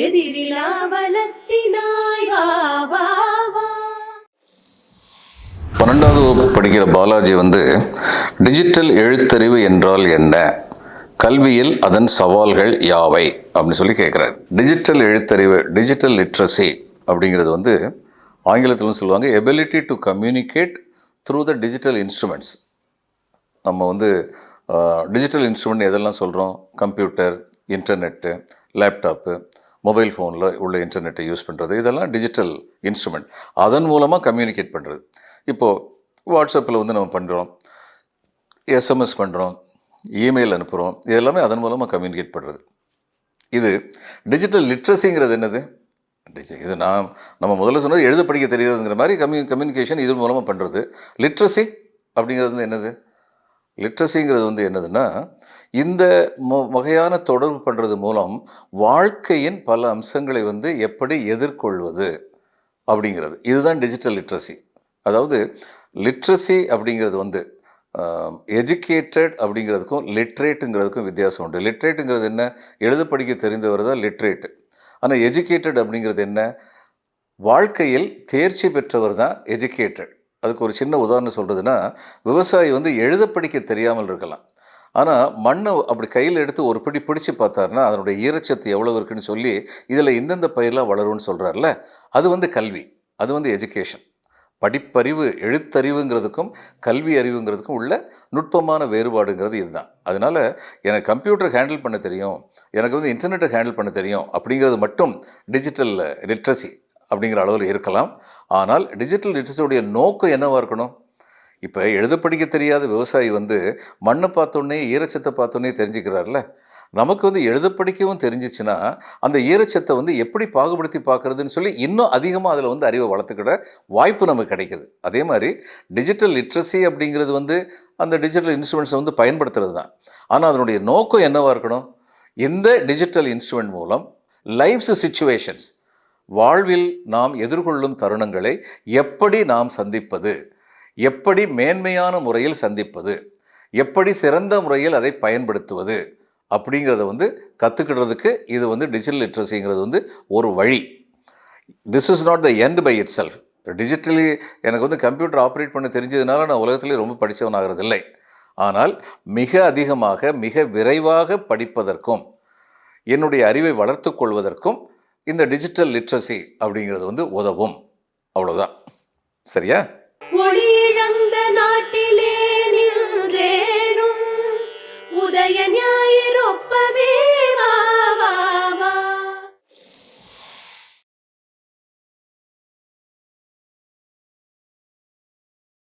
எதிரிலா பலத்தினாய் பன்னெண்டாவது வகுப்பு படிக்கிற பாலாஜி வந்து டிஜிட்டல் எழுத்தறிவு என்றால் என்ன? கல்வியில் அதன் சவால்கள் யாவை? அப்படின்னு சொல்லி கேட்குறாரு டிஜிட்டல் எழுத்தறிவு டிஜிட்டல் லிட்ரஸி அப்படிங்கிறது வந்து ஆங்கிலத்திலும் சொல்லுவாங்க ability to communicate through the digital instruments நம்ம வந்து டிஜிட்டல் இன்ஸ்ட்ருமெண்ட் எதெல்லாம் சொல்கிறோம் கம்ப்யூட்டர் இன்டர்நெட்டு லேப்டாப்பு மொபைல் ஃபோனில் உள்ள இன்டர்நெட்டை யூஸ் பண்ணுறது இதெல்லாம் டிஜிட்டல் இன்ஸ்ட்ருமெண்ட் அதன் மூலமாக கம்யூனிகேட் பண்ணுறது. இப்போது வாட்ஸ்அப்பில் வந்து நம்ம பண்ணுறோம் எஸ்எம்எஸ் பண்ணுறோம் இமெயில் அனுப்புகிறோம் இது எல்லாமே அதன் மூலமாக கம்யூனிகேட் பண்ணுறது. இது டிஜிட்டல் லிட்ரஸிங்கிறது என்னது? டிஜி- இது நான் நம்ம முதல்ல சொன்னது எழுத படிக்க தெரியாதுங்கிற மாதிரி கம்யூ கம்யூனிகேஷன் இது மூலமாக பண்ணுறது. லிட்ரஸி அப்படிங்கிறது வந்து என்னது? லிட்ரஸிங்கிறது வந்து என்னதுன்னா இந்த வகையான தொடர்பு பண்ணுறது மூலம் வாழ்க்கையின் பல அம்சங்களை வந்து எப்படி எதிர்கொள்வது அப்படிங்கிறது. இதுதான் டிஜிட்டல் லிட்ரஸி அதாவது லிட்ரஸி அப்படிங்கிறது வந்து எஜுகேட்டட் அப்படிங்கிறதுக்கும் லிட்ரேட்டுங்கிறதுக்கும் வித்தியாசம் உண்டு. லிட்ரேட்டுங்கிறது என்ன? எழுத படிக்க தெரிந்தவர் தான் லிட்ரேட்டு ஆனால் எஜுகேட்டட் அப்படிங்கிறது என்ன? வாழ்க்கையில் தேர்ச்சி பெற்றவர் தான் எஜுகேட்டட் அதுக்கு ஒரு சின்ன உதாரணம் சொல்கிறதுனா விவசாயி வந்து எழுத படிக்க தெரியாமல் இருக்கலாம். ஆனால் மண்ணை அப்படி கையில் எடுத்து ஒரு பிடி பிடிச்சு பார்த்தாருன்னா அதனுடைய ஈரச்சத்து எவ்வளோ இருக்குன்னு சொல்லி இதில் இந்தந்த பயிரெலாம் வளரும்னு சொல்கிறார்ல அது வந்து கல்வி அது வந்து எஜுகேஷன் படிப்பறிவு எழுத்தறிவுங்கிறதுக்கும் கல்வி அறிவுங்கிறதுக்கும் உள்ள நுட்பமான வேறுபாடுங்கிறது இதுதான். அதனால் எனக்கு கம்ப்யூட்டர் ஹேண்டில் பண்ண தெரியும் எனக்கு வந்து இன்டர்நெட்டை ஹேண்டில் பண்ண தெரியும் அப்படிங்கிறது மட்டும் டிஜிட்டல் லிட்ரஸி அப்படிங்கிற அளவில் இருக்கலாம். ஆனால் டிஜிட்டல் லிட்ரஸியுடைய நோக்கம் என்னவாக இருக்கணும்? இப்போ எழுத படிக்க தெரியாத விவசாயி வந்து மண்ணை பார்த்தோன்னே ஈரச்சத்தை பார்த்தோன்னே தெரிஞ்சுக்கிறார்ல. நமக்கு வந்து எழுத படிக்கவும் தெரிஞ்சிச்சுன்னா அந்த ஈரச்சத்தை வந்து எப்படி பாகுபடுத்தி பார்க்குறதுன்னு சொல்லி இன்னும் அதிகமாக அதில் வந்து அறிவை வளர்த்துக்கிட வாய்ப்பு நமக்கு கிடைக்குது. அதே மாதிரி டிஜிட்டல் லிட்ரஸி அப்படிங்கிறது வந்து அந்த டிஜிட்டல் இன்ஸ்ட்ருமெண்ட்ஸை வந்து பயன்படுத்துறது தான். ஆனால் அதனுடைய நோக்கம் என்னவாக இருக்கணும்? இந்த டிஜிட்டல் இன்ஸ்ட்ருமெண்ட் மூலம் லைஃப்ஸ் சுச்சுவேஷன்ஸ் வாழ்வில் நாம் எதிர்கொள்ளும் தருணங்களை எப்படி நாம் சந்திப்பது? எப்படி மேன்மையான முறையில் சந்திப்பது? எப்படி சிறந்த முறையில் அதை பயன்படுத்துவது? அப்படிங்கிறத வந்து கற்றுக்கிடுறதுக்கு இது வந்து டிஜிட்டல் லிட்ரஸிங்கிறது வந்து ஒரு வழி. This is not the end by itself digitally எனக்கு வந்து கம்ப்யூட்டர் ஆப்ரேட் பண்ண தெரிஞ்சதுனால நான் உலகத்திலே ரொம்ப படித்தவனாகிறது இல்லை ஆனால் மிக அதிகமாக மிக விரைவாக படிப்பதற்கும் என்னுடைய அறிவை வளர்த்து கொள்வதற்கும் இந்த டிஜிட்டல் லிட்ரஸி அப்படிங்கிறது வந்து உதவும். அவ்வளோதான் சரியா? ஒளியிழந்த நாட்டிலே நீ